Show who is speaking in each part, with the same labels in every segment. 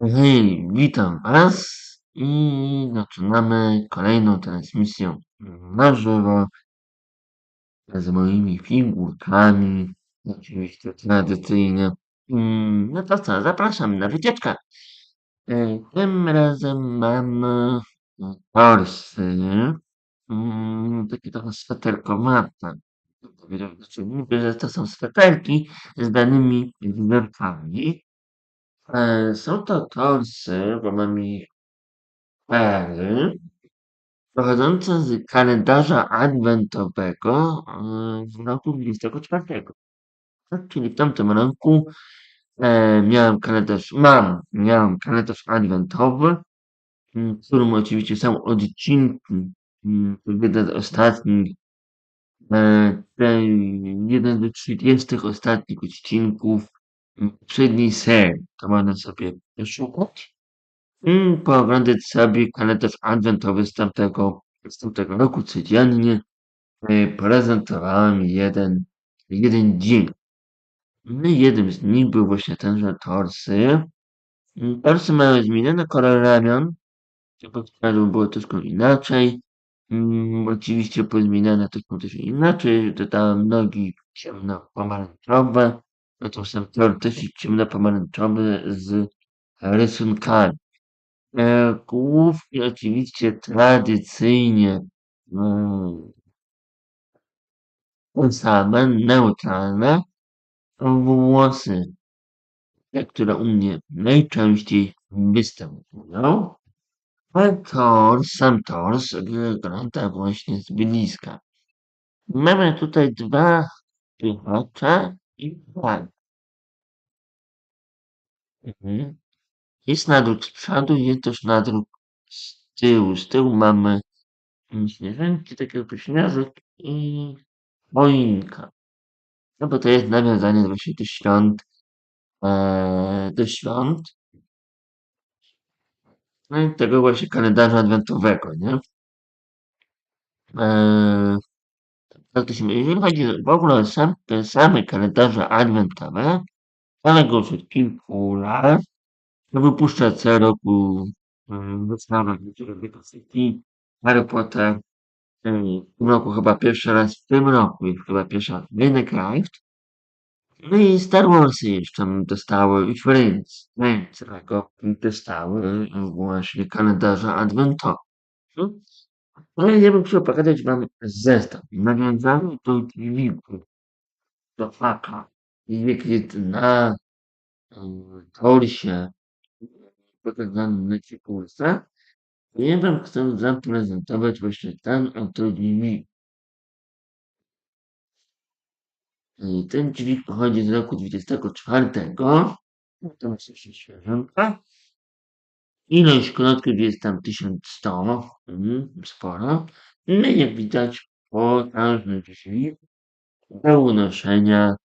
Speaker 1: Hej, witam Was i zaczynamy kolejną transmisję na żywo z moimi figurkami, oczywiście tradycyjnie. Mm, No to co, zapraszam na wycieczkę. E, Tym razem mamy torsy, mm, takie trochę sweterkowate. Powiedział, Znaczy, że to są sweterki z danymi figurkami. E, Są to torsy, bo mam ich cztery, pochodzące z kalendarza adwentowego e, z roku 24. Tak, czyli w tamtym roku e, miałem kalendarz, mam, miałem kalendarz adwentowy, w którym oczywiście są odcinki, m, to jeden z ostatnich, e, jeden z 30 ostatnich odcinków m, poprzedniej serii. To można sobie poszukać. I pooglądać sobie kalendarz adwentowy z tamtego, z tamtego roku codziennie. e, Prezentowałem jeden, jeden dzień. No jednym z nich był właśnie tenże torsy. Torsy mają zmieniony kolor ramion. Poprzednio było troszkę inaczej. Mm, oczywiście pozmieniane troszkę też inaczej. Dodałem nogi ciemno-pomarańczowe. No to są teoretycznie ciemno-pomarańczowe z rysunkami. E, głównie oczywiście tradycyjnie te same, neutralne włosy, te, które u mnie najczęściej występują. A tors, sam tors wygląda właśnie z bliska. Mamy tutaj dwa pychacze i dwa. Mhm. Jest nadruk z przodu, jest też nadruk z tyłu. Z tyłu mamy śnieżynki, takie śnieżek i choinka. No bo to jest nawiązanie właśnie do świąt, e, do świąt. No i tego właśnie kalendarza adwentowego, nie? E, jeżeli chodzi w ogóle o sam, te same kalendarze adwentowe, ale go już od kilku lat, to wypuszcza co roku wystawa City, Harry Potter, e, w tym roku chyba pierwszy raz, w tym roku jest chyba pierwszy raz Minecraft, no i Star Warsy jeszcze dostały, i Friends, Friends jako dostały właśnie kalendarze adwentowe. I ja pokazać wam zestaw nawiązany do dźwigu, do faka, dźwig jest na torsie, pokazany na figurce. I ja wam chcę zaprezentować właśnie ten oto dźwig. I ten dźwig pochodzi z roku 24. To jest jeszcze świeżynka. Ilość klocków jest tam 1100, mhm, sporo. No i jak widać, potężny dźwig do unoszenia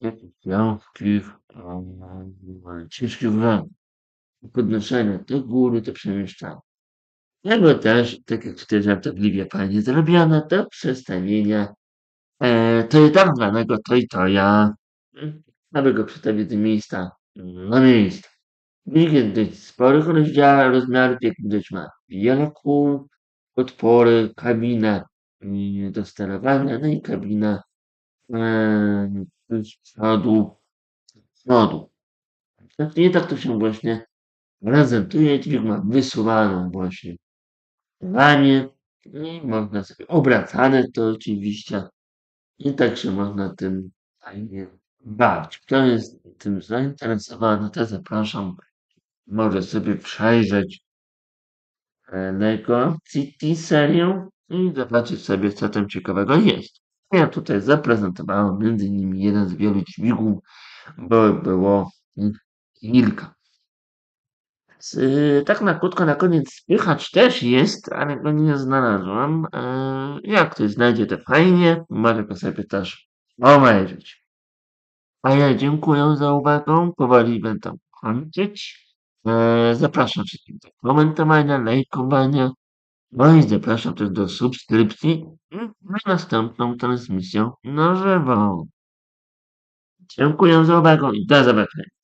Speaker 1: jakichś ciężkich, um, ciężkich rzeczy. Podnoszenia do góry, to przemieszczania. Albo też, tak jak tutaj żartobliwie fajnie zrobione, do przestawienia e, to i zwanego to i to ja, aby go przestawić z miejsca na miejsce. Dość sporych rozmiarów, jak widać ma wiele kół, otwory, kabinę mm, do sterowania, no i kabinę e, z przodu, z przodu. Tak, nie tak to się właśnie prezentuje. Dźwig ma wysuwaną właśnie ramię i można sobie obracane to oczywiście i tak się można tym fajnie bawić. Kto jest tym zainteresowany, to zapraszam. Może sobie przejrzeć e, Lego City serię i zobaczyć sobie, co tam ciekawego jest. Ja tutaj zaprezentowałem między innymi jeden z wielu dźwigów, bo było kilka. Tak na krótko na koniec spychacz też jest, ale go nie znalazłam. E, jak ktoś znajdzie, to fajnie. Może go sobie też obejrzeć. A ja dziękuję za uwagę. Powoli będę kończyć. E, zapraszam wszystkich do komentowania, lajkowania. No i zapraszam też do subskrypcji na następną transmisję na żywo. Dziękuję za uwagę i do zobaczenia.